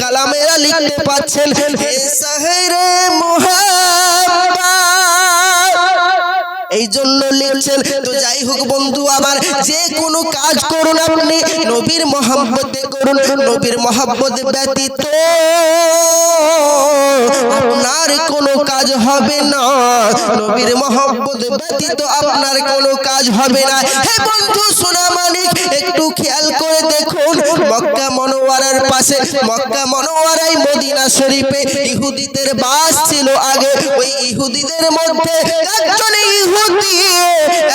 কালামেরা লিখতে পাচ্ছেন এই জন্য লিখছেন, তো যাই হোক বন্ধু আমার যে কোনো কাজ করুন আপনি। নবীর মহাব্বতে করুন, নবীর মহাব্বত ব্যতীত। আপনার কোনো কাজ হবে না। নবীর মহব্বত ব্যতীত আপনার কোনো কাজ হবে না। হে বন্ধু, সোনা মালিক একটু খেয়াল করে দেখুন, মক্কা মনোয়ারার পাশে, মক্কা মনোয়ারাই মদিনা শরীফে ইহুদিদের বাস ছিল আগে। ওই ইহুদিদের মধ্যে একজন ইহুদি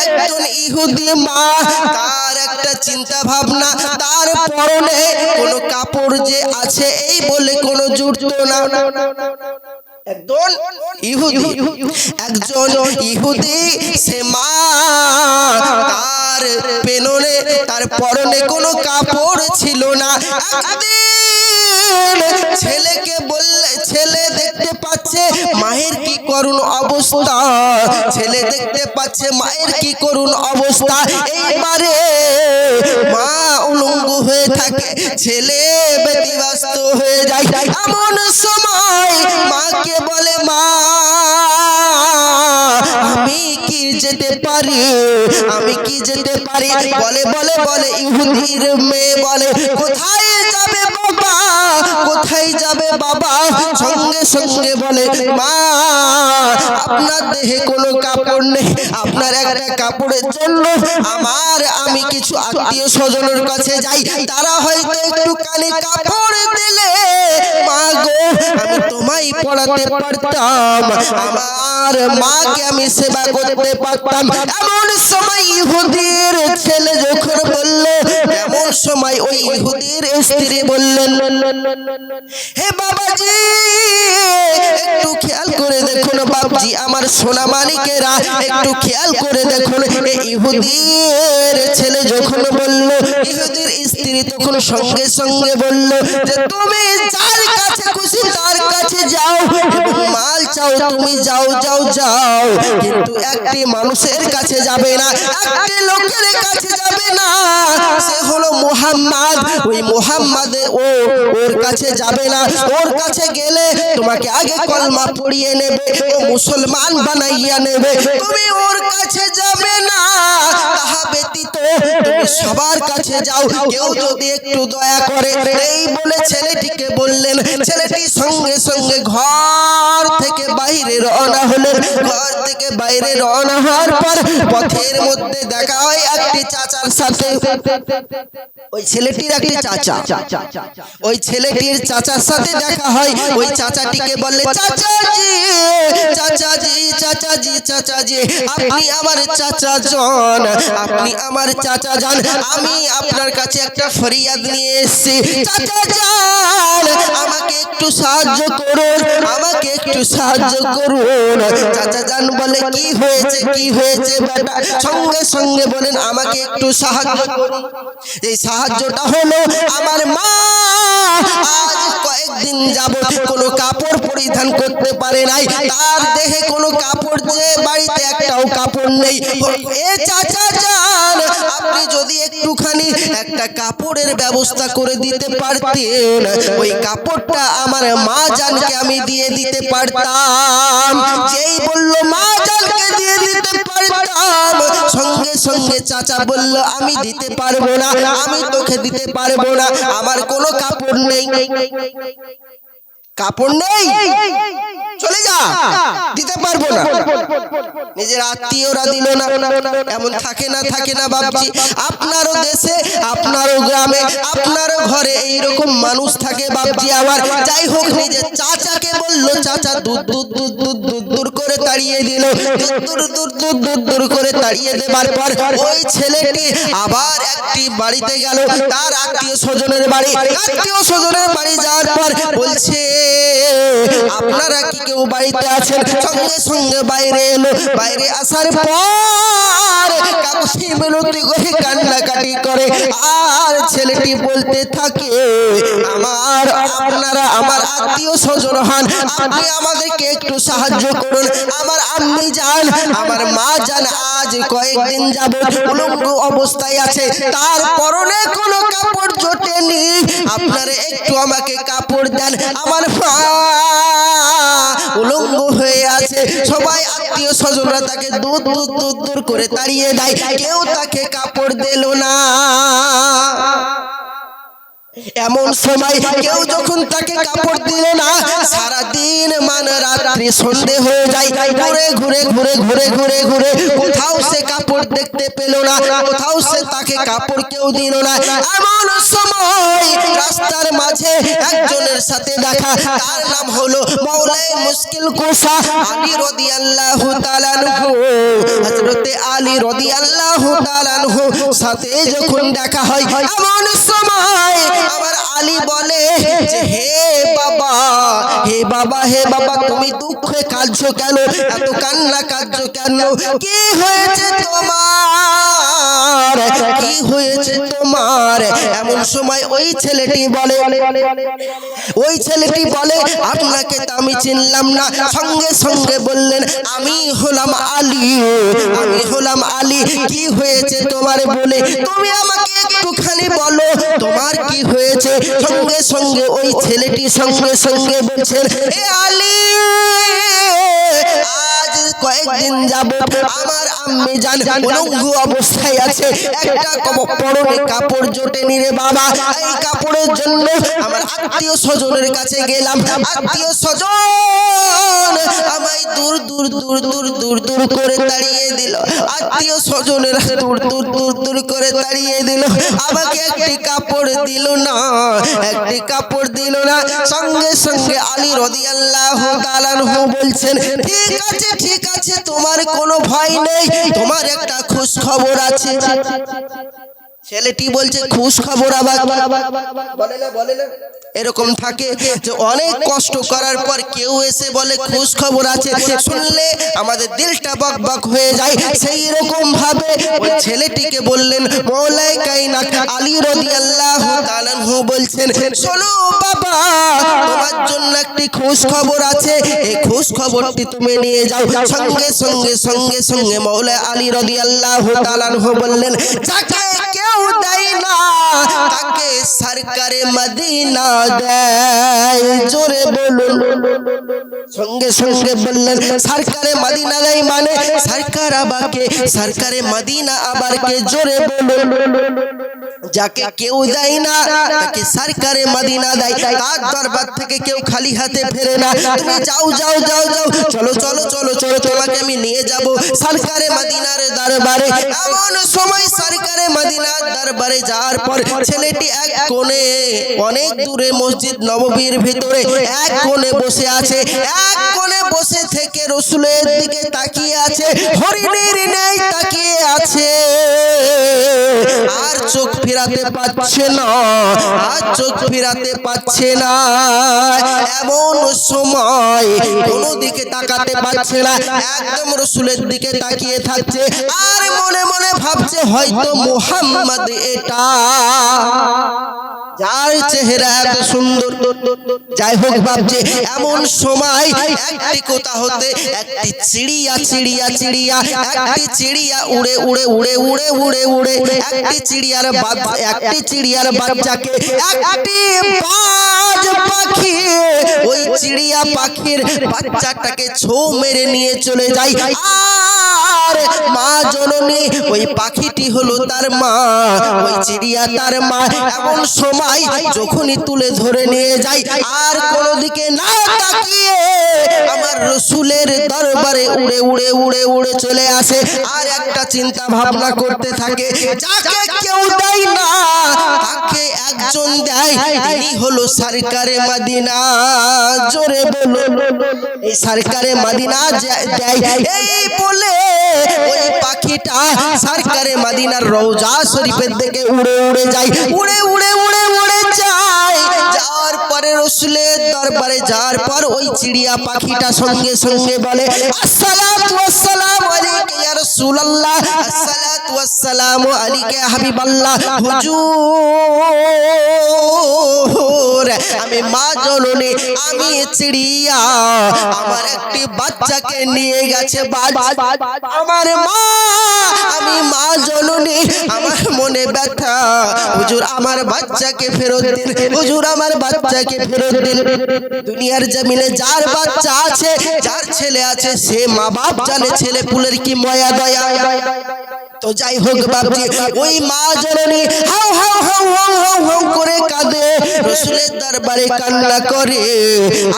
একজন ইহুদি মা, তার একটা চিন্তা ভাবনা তার পরনে কোনো কাপড় যে আছে, এই বলে কোনো জুড়তো না একজন ইহুদি একজন ইহুদি, সে মা, তার পেননে, তার পরনে কোনো কাপড় ছিল না। একদিন ছেলেকে বললে, ছেলে দেখতে পাচ্ছে মায়ের কি অবস্থা। ছেলে দেখতে পাচ্ছে মায়ের কি অবস্থা। এইবারে মা উলঙ্গ হয়ে থাকে, ছেলে ব্যতিব্যস্ত হয়ে যায়। এমন সময় মাকে বলে, মা, আমি কি যেতে পারি? আমি কি যেতে পারি? বলে বলে বলে ইহুদির মেয়ে বলে, কোথায় যাবে বাবা কোথায় যাবে বাবা? সঙ্গে সঙ্গে বলে, মা, আপনার দেহে কোনো কাপড় নেই। আপনার একটা কাপড়ের জন্য আমার, আমি কিছু আত্মীয় স্বজনের কাছে যাই। তারা হয়তো একটুখানি কাপড় দিলে। মা গো, আমি তোমায় পড়াতে পারতাম। আমার মাকে আমি সেবা করতে পারতাম। এমন সময় ইহুদির ছেলে যখন বলল এমন সময় ওই ইহুদির স্ত্রী বললেন, হে বাবাজি, একটু খেয়াল করে দেখুন বাবজি, আমার সোনা মানিকেরা একটু খেয়াল করে দেখুন ইহুদির ছেলে যখন বলল, ইহুদির স্ত্রী তখন সঙ্গে সঙ্গে বলল যে, তুমি যার কাছে খুশি তার কাছে যাও মাল চাও, তুমি যাও যাও যাও। কিন্তু একটি মানুষের কাছে যাবে না, একটি লোকের কাছে যাবে না। সে হলো মুহাম্মদ, ওই মোহাম্মদ ও ওর কাছে যাবে না। ওর কাছে গেলে তোমাকে আগে কলমা পড়িয়ে নেবে, ও মুসলমান বানাইয়া নেবে। তুমি ওর কাছে যাবে না, তাহা ব্যতীত তুমি সবার কাছে যাও। কেউ যদি একটু দয়া করে এই বলে ছেলেটিকে বললেন, ছেলেটি সঙ্গে সঙ্গে ঘর থেকে বাইরে রওনা হলেন। ঘর থেকে বাইরে রওনা হওয়ার পর পথের মধ্যে দেখা হয় একটি চাচার সাথে। ওই ছেলেটির একটি চাচা। ওই ছেলেটির চাচার সাথে দেখা হয়। ওই চাচাটিকে বললে চাচাজি চাচাজি চাচাজি চাচাজি, আপনি আমার চাচা জন আপনি আমার চাচা যান আমি আপনার কাছে একটা ফরিয়াদ নিয়ে এসেছি। চাচা যান আমাকে একটু সাহায্য করুন আমাকে একটু সাহায্য করুন। চাচা যান বলে কি হয়েছে কি হয়েছে বেটা সঙ্গে সঙ্গে বলেন আমাকে একটু সাহায্য করুন। এই সাহায্যটা হলো আমার মা। আজ কয়েকদিন যাবত কোনো কাপড় পরিধান করতে পারে নাই। তার দেহে কোনো কাপড় যে বাড়িতে একটাও কাপড় নেই। এ চাচা যান, আপনি যদি একটুখানি একটা কাপড়ের ব্যবস্থা করে দিতে পারতেন, ওই কাপড়টা আমার মা জানকে আমি দিয়ে দিতে পারতাম। যেই বলল, মা জানকে দিয়ে দিতে পারতাম। সঙ্গে সঙ্গে চাচা বলল, আমি দিতে পারব না, আমি তোকে দিতে পারব না, আমার কোনো কাপড় নেই। কাপড় নেই? চলে যা। দিতে পারব না। নিজের আত্মীয়রা দিল না। এমন থাকে না থাকে না বাবজি আপনারও দেশে আপনারও গ্রামে আপনারও ঘরে এই রকম মানুষ থাকে বাবজি আমার যাই হোক নিজের চাচাকে বলল চাচা দুধ দুধ দুধ দুধ দুধ দূর করে তাড়িয়ে দিল। দূর দূর দূর দূর দূর করে তাড়িয়ে দেবার পর ওই ছেলেটি আবার একটি বাড়িতে গেল। তার আত্মীয় স্বজনের বাড়ি। আত্মীয় স্বজনের বাড়ি যাওয়ার পর বলছে, আপনারা কি কেউ বাড়িতে আছেন? সঙ্গে সঙ্গে বাইরে এলো। বাইরে আসার পর কান্নাকাটি করে। আর ছেলেটি বলতে থাকে, আমার, আপনারা আমার আত্মীয় স্বজন হন। আপনি আমাদেরকে একটু সাহায্য করুন। আমার আম্মি যান আমার মা যান আজ কয়েকদিন যাব উলঙ্গ অবস্থায় আছে। তার পরনে কোনো কাপড় জোটেনি। আপনারা একটু আমাকে কাপড় দেন। আমার মা উলঙ্গ হয়ে আছে। সবাই আত্মীয় স্বজনরা তাকে দূর দূর দূর দূর করে তাড়িয়ে দেয়। কেউ তাকে কাপড় দিল না। এমন সময় কেউ যখন তাকে কাপড় দিল না সারা দিন মানে রাত্রি সন্ধে হয়ে যায়। ঘুরে ঘুরে ঘুরে ঘুরে ঘুরে ঘুরে কোথাও সে কাপড় দেখতে পেল না কোথাও সে তাকে কাপড় কেউ দিল না। এমন সময় রাস্তার মাঝে একজনের সাথে দেখা তার নাম হলো মৌলাই মুশকিল কুসা আলী রাদিয়াল্লাহু তাআলা আনহু। হযরতে আলী রাদিয়াল্লাহু তাআলা আনহু সাথে যখন দেখা হয়। এমন সময় আমার আলী বলে যে হে বাবা হে বাবা হে বাবা তুমি দুঃখে কাঁদছো কেন? এত কান্না কাঁদছো কেন? কি হয়েছে তোমার? কি হয়েছে তোমার? এমন সময় ওই ছেলেটি বলে, ওই ছেলেটি বলে, আপনাকে তো আমি চিনলাম না। সঙ্গে সঙ্গে বললেন, আমি হলাম আলী, আমি হলাম আলী। কি হয়েছে তোমার বলে? তুমি আমাকে একটুখানি বলো, তোমার কি হয়েছে? সঙ্গে সঙ্গে ওই ছেলেটি সঙ্গে সঙ্গে বলছেন এ আলী কয়েকদিন যাব আমার আম্মি জান উলঙ্গ অবস্থায় আছে। একটা পরনে কাপড় জোটে নিরে বাবা। এই কাপড়ের জন্য আমার আত্মীয় স্বজনের কাছে গেলাম। আত্মীয় স্বজন আমায় দূর দূর দূর দূর দূর দূর করে তাড়িয়ে দিল। আত্মীয় স্বজনের দূর দূর দূর দূর করে তাড়িয়ে দিল। আমাকে একটি কাপড় দিল না, একটি কাপড় দিল না। সঙ্গে সঙ্গে আলী রদিয়াল্লাহু তাআলাহু বলছেন, ঠিক আছে ঠিক আছে, তোমার কোনো ভয় নেই। তোমার একটা খুশ খবর আছে। ছেলেটি বলছে, খুশ খবর আবার এরকম থাকে যে অনেক কষ্ট করার পর কেউ এসে বলে, খুশ খবর আছে। শুনলে আমাদের দিলটা বক বক হয়ে যায়। সেই রকম ভাবে ওই ছেলেটিকে বললেন মৌলাই কাইনা আলী রাদিয়াল্লাহু তাআলা বলছেন, শোনো বাবা, তোমার জন্য একটি খুশ খবর আছে। এই খুশ খবরটি তুমি নিয়ে যাও। সঙ্গে সঙ্গে সঙ্গে সঙ্গে মৌলা আলী রাদিয়াল্লাহু তাআলা বললেন, যাকে কেউ দেয় না, তাকে সরকারে মদিনা দেয়। জোরে বলুন। সঙ্গে সঙ্গে বললেন, সরকারে মদিনা দেয় মানে সরকার আবারকে, সরকারে মদিনা আবারকে। জোরে বলুন। যাকে কেউ দেয় না, তাকে সরকারে মদিনা দেয়। তার দরবার থেকে কেউ খালি হাতে ফেরে না। তুমি যাও যাও যাও যাও। চলো চলো চলো চলো, তোমাকে আমি নিয়ে যাব। সরকারে মদিনার দরবারে। এমন সময় সরকারে মদিনার দরবারে যাওয়ার পর ছেলেটি এক কোণে অনেক দূরে মসজিদ নববীর ভিতরে এক কোণে বসে আছে। এক কোণে বসে থেকে রসুলের দিকে তাকিয়ে আছে। হরিণের নেই তাকিয়ে আছে। আর চোখ ফেরাতে পাচ্ছে না আর চোখ ফেরাতে পাচ্ছে না। এমন সময় কোনো দিকে তাকাতে পারছে না একদম রসুলের দিকে তাকিয়ে থাকছে। আর মনে মনে ভাবছে হয়তো মোহাম্মদ এটা। যার চেহারা এত সুন্দর। যাই হোক ভাবছে, এমন সময় একটি কোথা হতে একটি চিড়িয়া চিড়িয়া চিড়িয়া, একটি চিড়িয়া উড়ে উড়ে উড়ে উড়ে উড়ে উড়ে, একটি চিড়িয়ার বাচ্চা, একটি চিড়িয়ার বাচ্চাকে একটি বাজ পাখি, ওই চিড়িয়া পাখির বাচ্চাটাকে ছো মেরে নিয়ে চলে যায়। আর মা জননী, ওই পাখিটি হলো তার মা, ওই চিড়িয়া তার মা। এমন সময় যখনই তুলে ধরে নিয়ে যায় আর কোনো দিকে না তাকিয়ে আমার রসুলের দরবারে উড়ে উড়ে উড়ে উড়ে চলে আসে। আর একটা চিন্তা ভাবনা করতে থাকে, যাকে কেউ দেয় না, তাকে একজন দেয়, তিনি হলো সরকারে মদিনা। জোরে বলো এই সরকারে মদিনা দেয়, এই বলে ওই পাখিটা সরকারে মাদিনার রওজা শরীফের দিকে উড়ে উড়ে যায়। উড়ে উড়ে উড়ে উড়ে যায়। যাওয়ার পরে রসুলের দরবারে যাওয়ার পর ওই চিড়িয়া পাখিটা সঙ্গে সঙ্গে বলে, আসসালাম আসসালামু আমি মা জননী, আমি চিড়িয়া, আমার একটি বাচ্চাকে নিয়ে গেছে আমার মা, আমি মা আমার মনে ব্যথা। হুজুর, আমার বাচ্চাকে ফেরত দিন। হুজুর, আমার বাচ্চাকে ফেরত দিন। দুনিয়ার জমিনে যার বাচ্চা আছে, যার ছেলে আছে, সে মা বাপ জানে ছেলে পুলের কি ময়া দয়া তো যাই হোক বাপজি, ওই মা জননী হাউ হাউ হাউ হাউ হাউ হাউ করে কাঁদে, রসুলের দরবারে কান্না করে।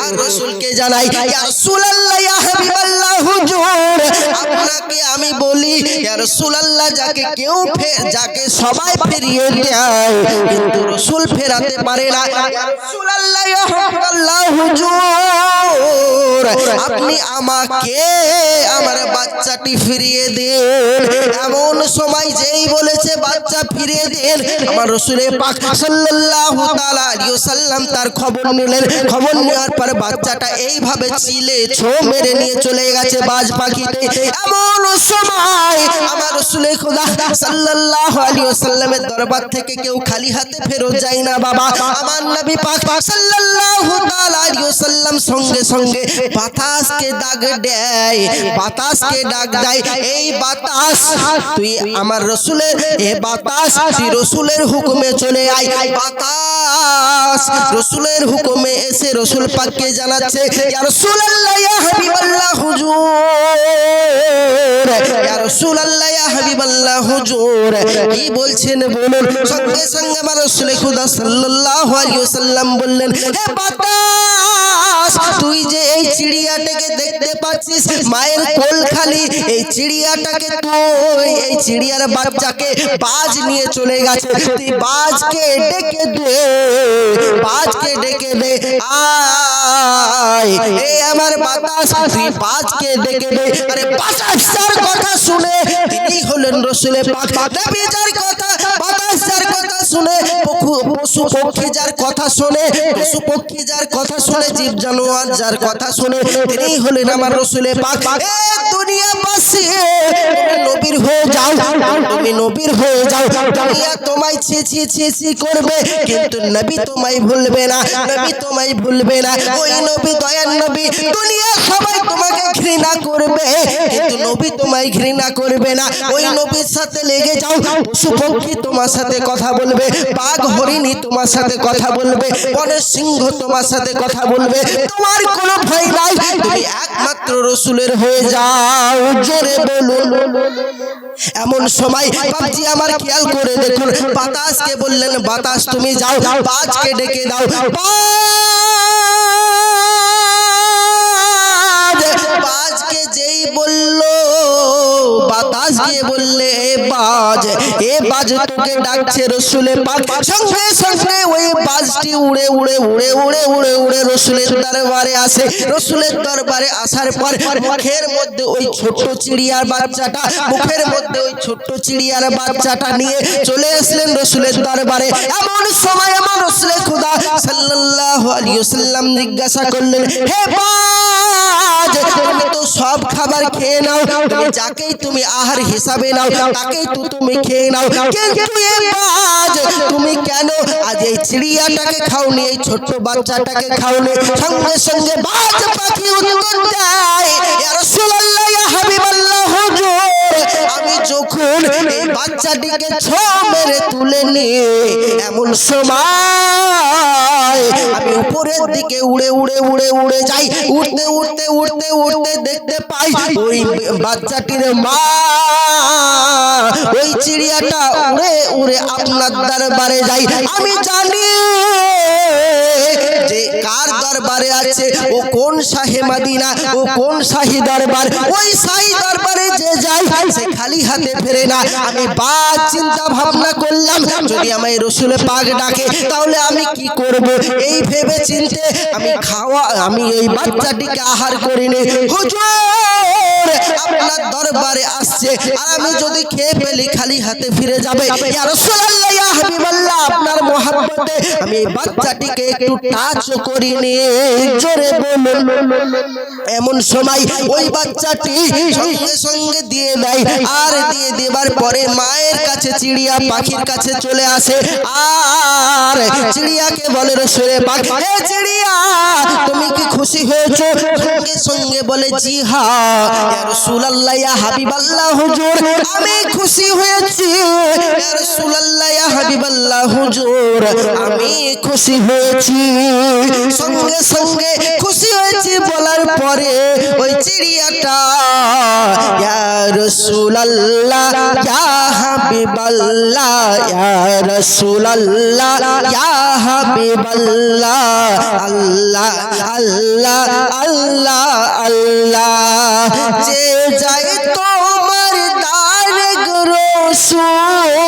আর রসুলকে জানাই, ইয়া রাসূলুল্লাহ, ইয়া হাবিবাল্লাহ হুজুর আপনাকে আমি বলি, ইয়া রাসূলুল্লাহ, যাকে কেউ ফের যাকে সবাই ফিরিয়ে দেয়, কিন্তু রসুল ফেরাতে পারে না। ইয়া রাসূলুল্লাহ, ইয়া হাবিবাল্লাহ হুজুর আপনি আমাকে আমার বাচ্চাটি ফিরিয়ে দিন। এমন সময় যেই বলেছে বাচ্চা ফিরিয়ে দিন। আমার রসুলের পাক সাল্লাল্লাহু তাআলা আলাইহি সাল্লাম তার খবর নিলেন। খবর নেওয়ার পর বাচ্চাটা এইভাবে চিলে ছো মেরে নিয়ে চলে গেছে বাজ পাখিতে। এমন সময় আমার রসুলের খোদা সাল্লাল্লাহু আলাইহি সাল্লামের দরবার থেকে কেউ খালি হাতে ফেরত যায় না বাবা। আমার নবী পাক সাল্লাল্লাহু তাআলা আলাইহি সঙ্গে সঙ্গে বাতাসকে ডাক দেয় বাতাসকে ডাক দেয়। এই বাতাস তুই আমার রসুলের এ বাতাস তুই রসুলের হুকুমে চলে আয়। বাতাস রসুলের হুকুমে এসে রসুল পাককে জানাচ্ছে ইয়া রাসূলুল্লাহ ইয়া হাবিবাল্লাহ হুজুর। ইয়া রাসূলুল্লাহ ইয়া হাবিবাল্লাহ হুজুর। কি বলছেন বলুন? সঙ্গে সঙ্গে আমার রসুল খুদা সাল্লাল্লাহু আলাইহি ওয়াসাল্লাম বললেন হে বাতাস তুই যে এই চিড়িয়াটাকে দেখতে পাচ্ছিস, মায়ের কোল খালি, এই চিড়িয়াটাকে তুই, এই চিড়িয়ার বাচ্চাকে বাজ নিয়ে চলে গেছে। তুই বাজকে ডেকে দে, বাজকে ডেকে দে, আয়। এই আমার বাতাস, তুই বাজকে ডেকে দে। আরে বাতাস কথা শুনে তিনি হলেন রসুলের পাক। নবী যার কথা শুনে পশু- পক্ষী যার কথা শুনে পশু পক্ষী যার কথা শুনে জীব জানোয়ার যার কথা শুনে তিনি হলেন আমার রসুলের পাক। এ দুনিয়াবাসী তুমি নবীর হয়ে যাও তুমি নবীর হয়ে যাও দুনিয়া তোমায় ছি ছি ছি ছি করবে কিন্তু নবী তোমায় ভুলবে না নবী তোমায় ভুলবে না ওই নবী দয়ার নবী দুনিয়া সবাই তোমাকে ঘৃণা করবে কিন্তু নবী তোমায় ঘৃণা করবে না। ওই নবীর সাথে লেগে যাও পশু পক্ষী তোমার সাথে কথা বলবে বাঘ হরিণী তোমার সাথে কথা বলবে বনের সিংহ তোমার সাথে কথা বলবে, তোমার কোনো ভয় নাই, তুমি একমাত্র রসুলের হয়ে যাও, জোরে বলুন। এমন সময় বাবজি আমার খেয়াল করে দেখুন, বাতাসকে বললেন, বাতাস তুমি যাও বাজকে ডেকে দাও বাজ বাজ। এ বাজ তোকে ডাকছে রসুলে পাক সঙ্গে সঙ্গে ওই বাজটি উড়ে উড়ে উড়ে উড়ে উড়ে উড়ে রসুলের দরবারে আসে। রসুলের দরবারে আসার পর মুখের মধ্যে ওই ছোট্ট চিড়িয়ার বাচ্চাটা, মুখের মধ্যে ওই ছোট্ট চিড়িয়ার বাচ্চাটা নিয়ে চলে আসলেন রসুলের দরবারে। এমন সময় আমার রসুলে খুদা সাল্লাল্লাহু আলাইহি ওয়াসাল্লাম জিজ্ঞাসা করলেন, হে বাজ তুমি তো সব খাবার খেয়ে নাও, তুমি যাকেই তুমি আহার হিসাবে নাও, তাকেই তো তুমি খেয়ে নাও। কিন্তু বাজ তুমি কেন আজ এই চিড়িয়াটাকে খাওনি, এই ছোট্ট বাচ্চাটাকে খাওনি? সঙ্গে সঙ্গে বাজ পাখি উত্তর দেয় রাসূলুল্লাহ হাবিবাল্লাহ এই বাচ্চাটিকে ছ মেরে তুলে নিয়ে এমন সময় আমি উপরের দিকে উড়ে উড়ে উড়ে উড়ে যাই। উড়তে উড়তে উড়তে উড়তে দেখতে পাই ওই বাচ্চাটির মা। ওই চিড়িয়াটা উড়ে উড়ে আপনার দরবারে যাই। আমি জানি যে কার দরবারে আছে, ও কোন শাহে মাদিনা, ও কোন শাহী দরবার। ওই শাহী দরবারে যে যায় সে খালি হাতে ফেরে না। আমি বাদ চিন্তা ভাবনা করলাম, যদি আমায় রসুলে পাক ডাকে, তাহলে আমি কি করব? এই ভেবে চিনতে আমি খাওয়া, আমি এই বাচ্চাটিকে আহার করিনি। হুজুর, আপনার দরবারে আসছে, আর আমি যদি খেয়ে ফেলি, খালি হাতে ফিরে যাবে। ইয়া রাসূলুল্লাহ, ইয়া আপনার মহব্বতে আমি এই বাচ্চাটিকে একটু টাচ করিনি। জোরে বলুন। এমন সময় ওই বাচ্চাটি সঙ্গে সঙ্গে দিয়ে দেয়। আর দিয়ে দেবার পরে মায়ের কাছে চিড়িয়া পাখির কাছে চলে আসে। আর চিড়িয়াকে বলে রসুরে পাখ হে চিড়িয়া তুমি কি খুশি হয়েছো? সঙ্গে সঙ্গে বলে জি ইয়া রাসূলুল্লাহ ইয়া হাবিবাল্লাহ হুজুর আমি খুশি হয়েছি। রাসূলুল্লাহ ইয়া হাবিবাল্লাহ হুজুর, আমি খুশি হয়েছি। সঙ্গে সঙ্গে খুশি হয়েছি বলার পরে ওই চিড়িয়াটা, ইয়া রাসূলুল্লাহ, ইয়া হাবিবাল্লাহ, ইয়া রাসূলুল্লাহ, ইয়া হাবিবাল্লাহ, আল্লাহ আল্লাহ আল্লাহ আল্লাহ। যে যায় তোমার দারগ রসুল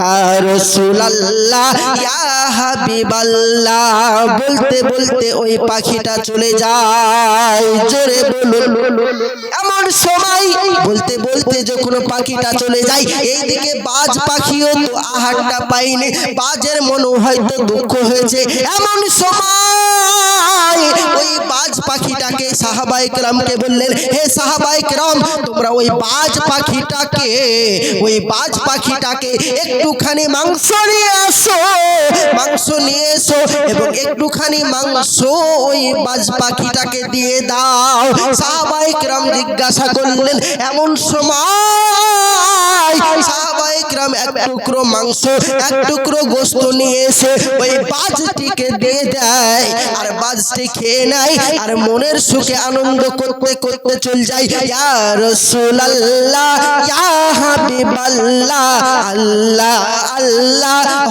রাসূলুল্লাহ, ইয়া হাবিবাল্লাহ, বলতে বলতে ওই পাখিটা চলে যায়। জোরে বলুন। এমন সময় বলতে বলতে যখন পাখিটা চলে যায়, এইদিকে বাজ পাখিও তো আহারটা পাইনি বাজের মনে হয়তো দুঃখ হয়েছে। এমন সময় ওই বাজ পাখিটাকে সাহাবাই রামকে বললেন, হে সাহাবাই রাম তোমরা ওই বাজ পাখিটাকে, ওই বাজ পাখিটাকে একটুখানি মাংস নিয়ে আসো, মাংস নিয়ে এসো এবং একটুখানি মাংস ওই বাজ পাখিটাকে দিয়ে দাও। সাহাবাই রাম জিজ্ঞাসা করলেন, এমন সময় এক টুকরো মাংস, এক টুকরো গোস্ত নিয়ে এসে ওই বাজটিকে দিয়ে দেয়। আর বাজটি খেয়ে নেয় আর মনের সুখে আনন্দ করতে করতে চল যায়। ইয়া রাসূলুল্লাহ, ইয়া হাবিবাল্লাহ আল্লাহ আল্লাহ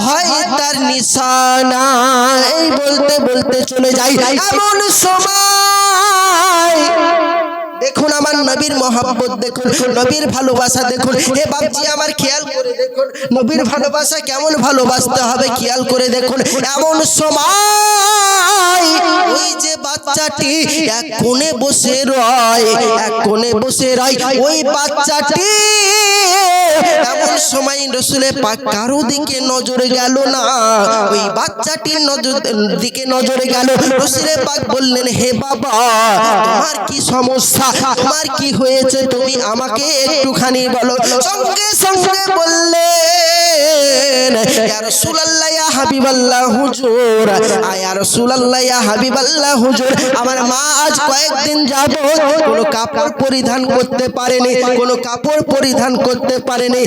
হয় তার নিশানা এই বলতে বলতে চলে যাই। এমন সময় দেখুন আমার নবীর মহাব্বত দেখুন নবীর ভালোবাসা দেখুন। হে বাপজি আমার খেয়াল করে দেখুন। নবীর ভালোবাসা কেমন ভালোবাসতে হবে খেয়াল করে দেখুন। এমন সময় ওই যে বাচ্চাটি এক কোণে বসে রয় এক কোণে বসে রয়। ওই বাচ্চাটি এমন সময় রসুলে পাক কারও দিকে নজরে গেল না। ওই বাচ্চাটির নজর দিকে নজরে গেল। রসুলে পাক বললেন হে বাবা তোমার কি সমস্যা? তোমার কি হয়েছে? তুমি আমাকে একটুখানি বলো। সঙ্গে সঙ্গে বললে আমার মা আজ কয়েকদিন যাব কোনো কাপড় পরিধান করতে পারেনি, কোনো কাপড় পরিধান করতে পারেনি।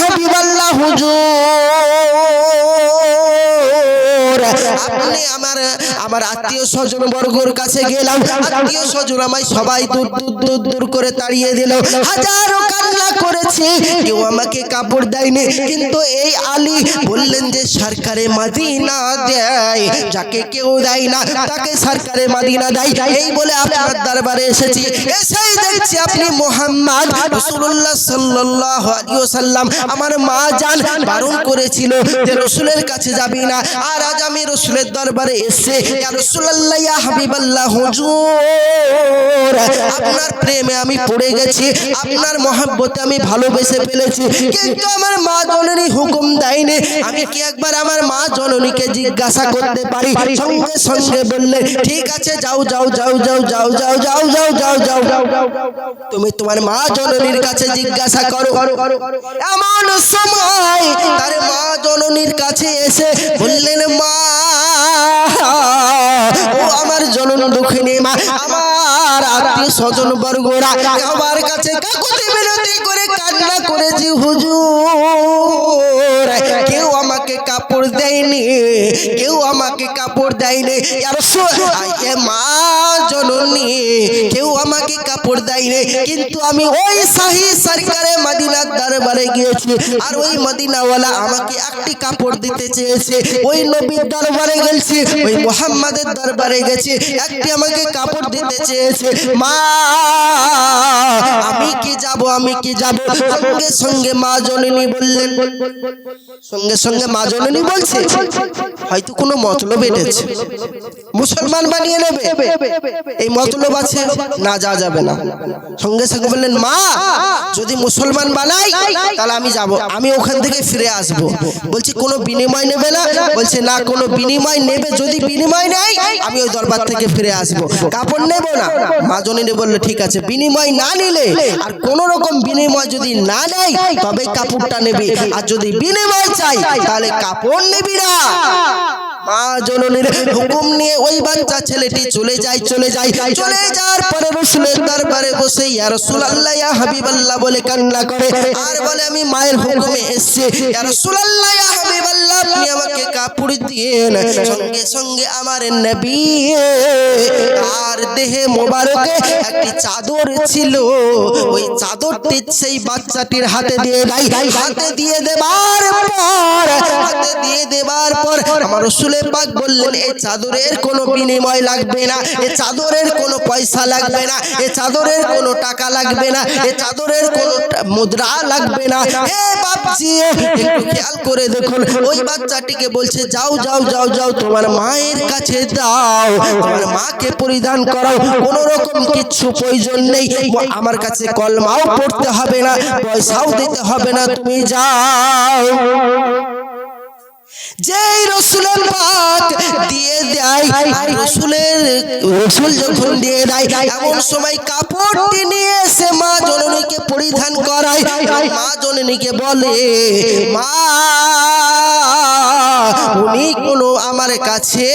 হাবিবাল্লাহ, হুজুর। আপনি আমার আমার আত্মীয় স্বজন বর্গর কাছে গেলাম। আত্মীয় স্বজন আমায় সবাই দূর দূর দূর দূর করে তাড়িয়ে দিল। হাজারো কান্না করেছি, কেউ আমাকে কাপড় দেয়নি। কিন্তু এই আলী বললেন যে, সরকারে মাদিনা দেয়, যাকে কেউ দেয় না, তাকে সরকারে মাদিনা দেয়। এই বলে আপনার দরবারে এসেছি। এসেই দেখছি আপনি মোহাম্মদ রাসূলুল্লাহ সাল্লাল্লাহু আলাইহি ওয়াসাল্লাম। আমার মা জান বারণ করেছিল যে, রসুলের কাছে যাবি না। আর আজ আমি রসুলের দরবারে এসে ইয়া হুজুর আপনার প্রেমে আমি পড়ে গেছি আপনার মহব্বতে আমি ভালোবেসে ফেলেছি কিন্তু আমার মা জননী হুকুম দেয়নি আমি কি একবার আমার মা জননীকে জিজ্ঞাসা করতে পারি সঙ্গে সঙ্গে বললে ঠিক আছে যাও যাও যাও যাও যাও যাও যাও যাও যাও যাও তুমি তোমার মা জননীর কাছে জিজ্ঞাসা করো এমন সময় তার মা জননীর কাছে এসে বললেন মা ও আমার জনন দুঃখিনী মা, আমার আত্মীয় স্বজন বর্গরা আমার কাছে কাকুতি মিনতি করে কান্না করেছি হুজুর। কেউ আমাকে কাপড় দেয়নি, কেউ আমাকে কাপড় দেয়নি। আর মা জননী, কেউ আমাকে কাপড় দেয়নি, কিন্তু আমি ওই শাহী সরকারে মদিনার দরবারে গিয়েছি। আর ওই মদিনাওয়ালা আমাকে একটি কাপড় দিতে চেয়েছে। ওই নবীর দরবারে গেছি, ওই মোহাম্মদের দরবারে গেছি, একটি আমাকে কাপড় দিতে চেয়েছে, মা, আমি কি যাব, আমি কি যাব? সঙ্গে সঙ্গে মা জননী বললেন, সঙ্গে সঙ্গে মা জননী বলছে, হয়তো কোনো মতলব এটেছে মুসলমান বানিয়ে নেবে, এই মতলব আছে, না যা যাবে না। সঙ্গে সঙ্গে বললেন, মা, যদি মুসলমান বানাই, তাহলে আমি যাব, আমি ওখান থেকে ফিরে আসব। বলছি, কোনো বিনিময় নেবে না? বলছে, না, কোনো বিনিময় নেবে, যদি বিনিময় নেই আমি ওই দরবার থেকে ফিরে আসব। কাপড় নেব না? মা জননী বলল, ঠিক আছে, বিনিময় না নিলে আর কোন রকম বিনিময় যদি না নেয়, তবে কাপড়টা নেবে। আর যদি বিনিময় চাই, তাহলে কাপড় নেবি না। মা হুকুম নিয়ে ওই বাচ্চা ছেলেটি চলে যায় চলে যায়, চলে যাওয়ার পরে রসুলের দরবারে বসে, ইয়া রাসূলুল্লাহ, ইয়া হাবিবাল্লাহ বলে কান্না করে। আর বলে, আমি মায়ের হুকুমে এসেছি। ইয়া রাসূলুল্লাহ, ইয়া হাবিবাল্লাহ, আপনি আমাকে কাপড় দিয়েন। সঙ্গে সঙ্গে আমার নবী আর দেহে মোবারকে একটি চাদর ছিল। ওই চাদরটি সেই বাচ্চাটির হাতে দিয়ে দেয়। হাতে দিয়ে দেবার পর, হাতে দিয়ে দেবার পর আমার রসুলের পাক বললেন এই চাদরের কোনো বিনিময় লাগবে না, এ চাদরের কোনো পয়সা লাগবে না, এ চাদরের কোনো টাকা লাগবে না, এ চাদরের কোনো মুদ্রা লাগবে না। হে বাপজি, একটু খেয়াল করে দেখুন, ওই বাচ্চাটিকে বলছে, যাও যাও যাও যাও, তোমার মায়ের কাছে দাও তোমার মাকে পরিধান করাও, কোনো রকম কিচ্ছু প্রয়োজন নেই, আমার কাছে কলমাও পড়তে হবে না, পয়সাও দিতে হবে না, তুমি যাও। যেই রসুলের পাক দিয়ে দেয় রসুলের রসুল যখন দিয়ে দেয় এমন সময় কাপড়টি নিয়ে এসে মা জননীকে পরিধান করায়। মা জননীকে বলে মা উনি কোনো আমার কাছে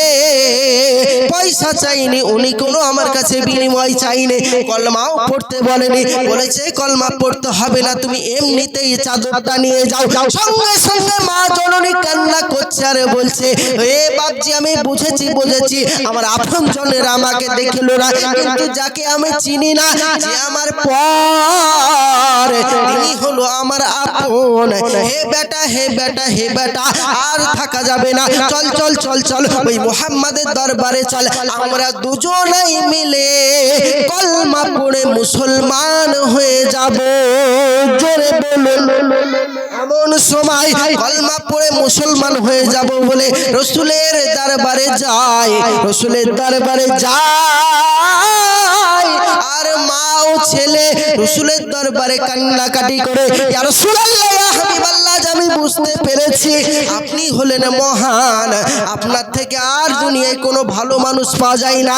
পয়সা চাইনি, উনি কোনো আমার কাছে বিনিময় চাইনি। কলমাও পড়তে বলেনি, বলেছে, কলমা পড়তে হবে না, তুমি এমনিতেই চাদরটা নিয়ে যাও। সঙ্গে সঙ্গে মা জননী কান্না করছে আর বলছে, এ বাপজি, আমি বুঝেছি বুঝেছি, আমার আপন জনের আমাকে দেখিল না, কিন্তু যাকে আমি চিনি না, যে আমার পর, তিনি হলো আমার আপন। হে বেটা হে বেটা হে বেটা, আর থাকা যাবে না। চল চল চল চল, ওই মোহাম্মদের দরবারে চল। আমরা দুজনেই মিলে কলমা পড়ে মুসলমান হয়ে যাব। জোরে এমন সময় কলমা পড়ে মুসলমান হয়ে যাব বলে রসুলের দরবারে যায়। রসুলের দরবারে যায়। ছেলে রসুলের দরবারে কান্নাকাটি করে আমি বুঝতে পেরেছি, আপনি হলেন মহান। আপনার থেকে আর দুনিয়ায় কোনো ভালো মানুষ পাওয়া যায় না।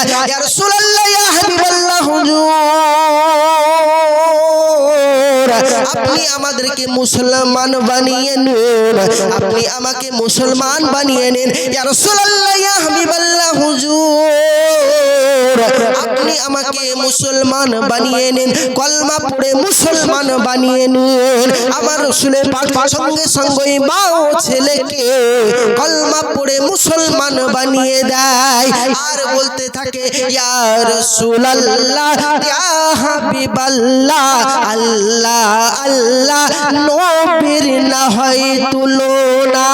হুজুর। আপনি আমাদেরকে মুসলমান বানিয়ে নিন। আপনি আমাকে মুসলমান বানিয়ে নিন। হুজুর। আপনি আমাকে মুসলমান বানিয়ে নিন। কলমা পড়ে মুসলমান বানিয়ে নিন। আমার রসুলের সঙ্গে সঙ্গে মা ও ছেলেকে কলমা পড়ে মুসলমান বানিয়ে দেয়। আর বলতে থাকে ইয়া ইয়া হাবিবাল্লাহ আল্লাহ আল্লাহ। নবীর না হয় তুলনা।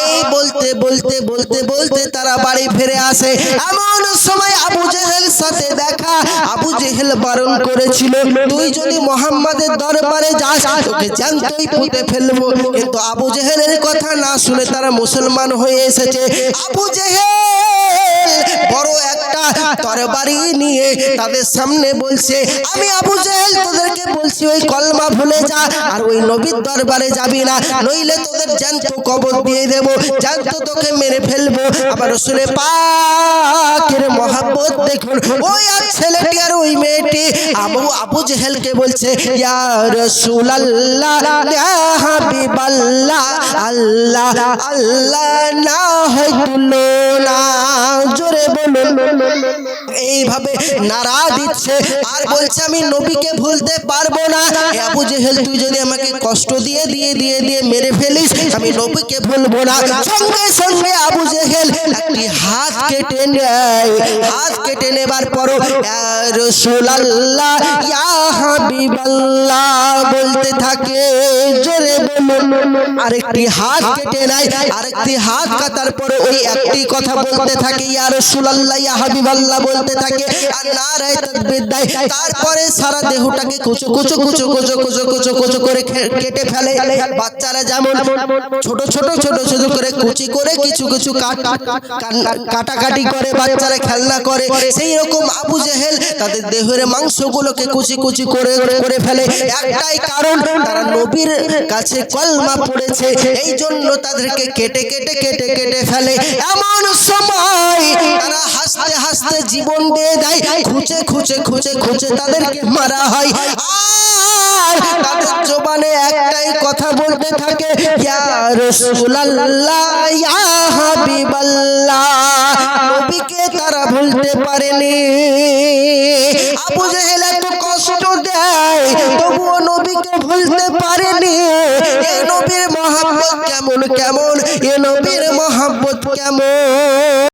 এই বলতে বলতে বলতে বলতে তারা বাড়ি ফিরে আসে। এমন সময় আবু জেহেল সাথে দেখা, আবু জেহেল বারণ করেছিল তুই যদি মোহাম্মদের দরবারে যাস, তোকে জানতেই পুঁতে ফেলব। কিন্তু আবু জেহেলের কথা না শুনে তারা মুসলমান হয়ে এসেছে। আবু জেহেল বড় একটা তরবারি নিয়ে তাদের সামনে বলছে, আমি আবু জেহেল তোদেরকে বলছি, ওই কলমা ভুলে যা আর ওই নবীর দরবারে যাবি না। নইলে তোদের জ্যান্ত কবর দিয়ে দেব, জ্যান্ত তোকে মেরে ফেলব। আবার রসুলে পাকের মহাব্বত দেখুন, ওই আর ছেলেটি আর ওই মেয়েটি আবু আবু জেহেলকে বলছে, ইয়া রাসূলুল্লাহ, ইয়া হাবিবাল্লাহ, আল্লাহ আল্লাহ না হয় তুলনা, জোরে বলুন। করলেন এইভাবে নারা দিচ্ছে। আর বলছে আমি নবীকে ভুলতে পারব না। আবু জেহেল তুই যদি আমাকে কষ্ট দিয়ে দিয়ে দিয়ে দিয়ে মেরে ফেলিস আমি নবীকে ভুলবো না। সঙ্গে সঙ্গে আবু জেহেল একটি হাত কেটে নেয়। হাত কেটে নেবার পরও রসুলাল্লাহ ইয়া হাবিবাল্লাহ বলতে থাকে। জোরে বলুন। আরেকটি হাত কেটে নেয় আরেকটি হাত কাটার পরে ওই একটি কথা বলতে থাকে ইয়া রাসূলুল্লাহ ইয়া হাবিবাল্লাহ বলতে থাকে আর নারায়ে তাকবীর দেয়। তারপরে সারা দেহটাকে কুচো কুচো কুচো কুচো কুচো কুচো কুচো করে কেটে ফেলে। বাচ্চারা যেমন ছোট ছোট ছোট ছোট করে কুচি করে কিছু কিছু কাটাকাটি করে, বাচ্চারা খেলনা করে, সেই রকম আবু জেহেল তাদের দেহের মাংসগুলোকে কুচি কুচি করে করে ফেলে। একটাই কারণ, তারা নবীর কাছে কলমা পড়েছে। এই জন্য তাদেরকে কেটে কেটে কেটে কেটে ফেলে। এমন সময় তারা হাসতে হাসতে জীবন দিয়ে দেয় খুঁচে খুঁচে খুঁচে খুঁচে তাদেরকে মারা হয়। তাদের জবানে একটাই কথা বলতে থাকে, ইয়া নবীকে তারা ভুলতে পারেনি। আবু জেহেল এত কষ্ট দেয়, তবুও নবীকে ভুলতে পারেনি। এ নবীর মহাব্বত কেমন কেমন, এ নবীর মহাব্বত কেমন?